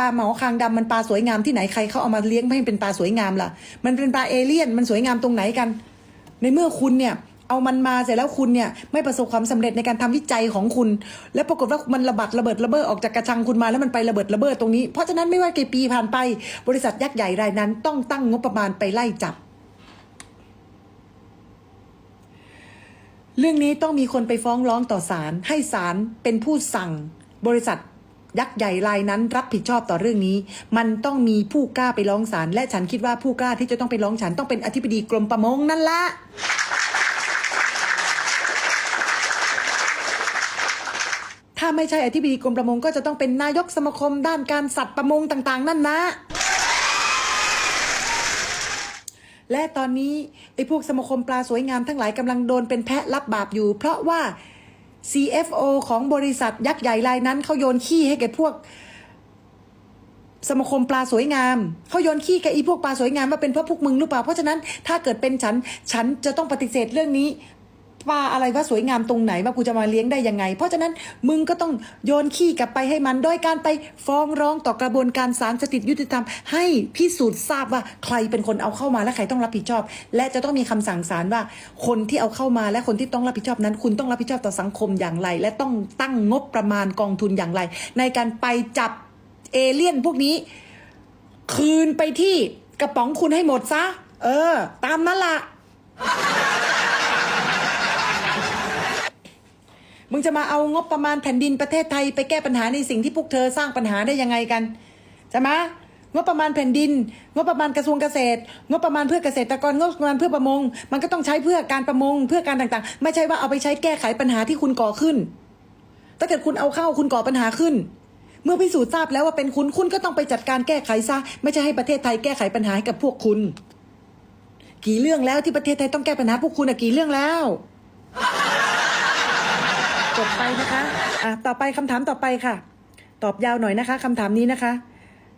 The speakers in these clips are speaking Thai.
ลาหมอคางดำมันปลาสวยงามที่ไหนใครเขาเอามาเลี้ยงให้เป็นปลาสวยงามล่ะ มันเป็นปลาเอเลี่ยนมันสวยงามตรงไหนกัน ในเมื่อคุณเนี่ยเอามันมาเสร็จแล้วคุณเนี่ยไม่ประสบความสำเร็จในการทำวิจัยของคุณ แล้วปรากฏว่ามันระบาดระเบิดระเบ้อออกจากกระชังคุณมาแล้วมันไประเบิดระเบ้อตรงนี้ เพราะฉะนั้นไม่ว่ากี่ปีผ่านไป บริษัทยักษ์ใหญ่รายนั้น ต้องตั้งงบประมาณไปไล่จับ เรื่องนี้ต้องมีคนไปฟ้องร้องต่อศาลให้ศาลเป็นผู้สั่งบริษัท ยักษ์ใหญ่รายนั้นรับผิดชอบต่อเรื่องนี้ มันต้องมีผู้กล้าไปร้องศาลและฉันคิดว่าผู้กล้าที่จะต้องไปร้องฉันต้องเป็นอธิบดีกรมประมงนั่นละถ้าไม่ใช่อธิบดีกรมประมงก็จะต้องเป็นนายกสมาคมด้านการสัตว์ประมงต่างๆ นั่นนะและตอนนี้ไอ้พวกสมาคมปลาสวยงามทั้งหลายกำลังโดนเป็นแพะรับบาปอยู่ เพราะว่า CFO ของบริษัทยักษ์ใหญ่รายนั้นเขาโยนขี้ให้แก่พวก สมาคมปลาสวยงามเขาโยนขี้แกอีพวกปลาสวยงามว่าเป็นเพราะพวกมึงหรือเปล่า เพราะฉะนั้นถ้าเกิดเป็นฉัน ฉันจะต้องปฏิเสธเรื่องนี้ ปลาอะไรว่าสวยงามตรงไหนว่ากูจะมาเลี้ยงได้ยังไง เพราะฉะนั้นมึงก็ต้องโยนขี้กลับไปให้มันโดยการไปฟ้องร้องต่อกระบวนการศาลสถิตยุติธรรม ให้พิสูจน์ทราบว่าใครเป็นคนเอาเข้ามาและใครต้องรับผิดชอบ และจะต้องมีคำสั่งศาลว่า คนที่เอาเข้ามาและคนที่ต้องรับผิดชอบนั้น คุณต้องรับผิดชอบต่อสังคมอย่างไร และต้องตั้งงบประมาณกองทุนอย่างไร ในการไปจับเอเลี่ยนพวกนี้ คืนไปที่กระป๋องคุณให้หมดซะ เออ ตามนั้นละ มึงจะมาเอางบประมาณแผ่นดินประเทศไทย ไปแก้ปัญหาในสิ่งที่พวกเธอสร้างปัญหาได้ยังไงกันใช่ไหมงบประมาณแผ่นดิน งบประมาณกระทรวงเกษตร งบประมาณเพื่อเกษตรกรงบประมาณเพื่อประมง มันก็ต้องใช้เพื่อการประมงเพื่อการต่างๆ ไม่ใช่ว่าเอาไปใช้แก้ไขปัญหาที่คุณก่อขึ้น ถ้าเกิดคุณเอาเข้าคุณก่อปัญหาขึ้น เมื่อพิสูจน์ทราบแล้วว่าเป็นคุณคุณก็ต้องไปจัดการแก้ไขซะ ไม่ใช่ให้ประเทศไทยแก้ไขปัญหาให้กับพวกคุณ กี่เรื่องแล้วที่ประเทศไทยต้องแก้ปัญหาพวกคุณอะกี่เรื่องแล้ว จบไปนะคะอะต่อไปคำถามต่อไปค่ะ ตอบยาวหน่อยนะคะคำถามนี้นะคะ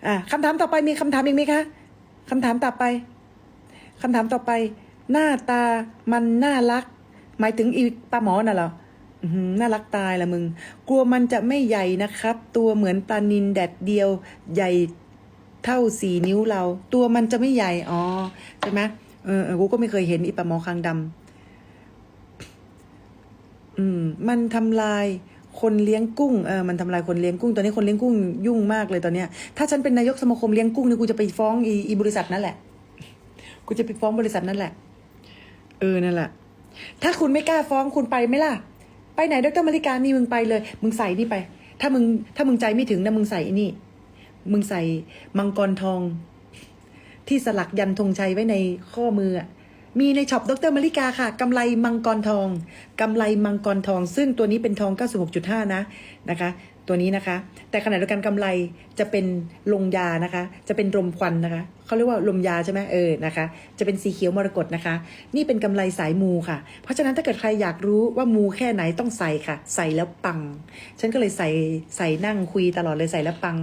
อะคำถามต่อไปมีคำถามอีกไหมคะคำถามต่อไปคำถามต่อไป หน้าตามันน่ารัก หมายถึงอีปลาหมอน่ะเหรอน่ารักตายละมึง กลัวมันจะไม่ใหญ่นะครับ ตัวเหมือนปลานินแดดเดียว ใหญ่เท่าสี่นิ้วเรา ตัวมันจะไม่ใหญ่ อ๋อ ใช่ไหมเออเออกูก็ไม่เคยเห็นอีปลาหมอคางดำ อืม มันทำลายคนเลี้ยงกุ้งเออมันทำลายคนเลี้ยงกุ้ง ตอนนี้คนเลี้ยงกุ้งยุ่งมากเลยตอนเนี้ย ถ้าฉันเป็นนายกสมาคมเลี้ยงกุ้งเนี่ยกูจะไปฟ้องอีอีบริษัทนั่นแหละ กูจะไปฟ้องบริษัทนั่นแหละ เออ นั่นแหละ ถ้าคุณไม่กล้าฟ้องคุณไปไหมล่ะ ไปไหนดรมาริกานี่มึงไปเลย มึงใส่นี่ไป ถ้ามึงถ้ามึงใจไม่ถึงนะมึงใส่นี่ มึงใส่มังกรทอง ที่สลักยันธงชัยไว้ในข้อมืออะ มีในช็อปดรมาริกาค่ะกำไรมังกรทองกำไรมังกรทอง ซึ่งตัวนี้เป็นทอง 96.5 นะนะคะ ตัวนี้นะคะ แต่ขณะเดียวกันกำไรจะเป็นลงยานะคะ จะเป็นลมควันนะคะเขาเรียกว่าลมยาใช่ไหมเออนะคะ จะเป็นสีเขียวมรกตนะคะ นี่เป็นกำไรสายมูค่ะ เพราะฉะนั้นถ้าเกิดใครอยากรู้ว่ามูแค่ไหนต้องใส่ค่ะ ใส่แล้วปัง ฉันก็เลยใส่ใส่นั่งคุยตลอดเลยใส่แล้วปัง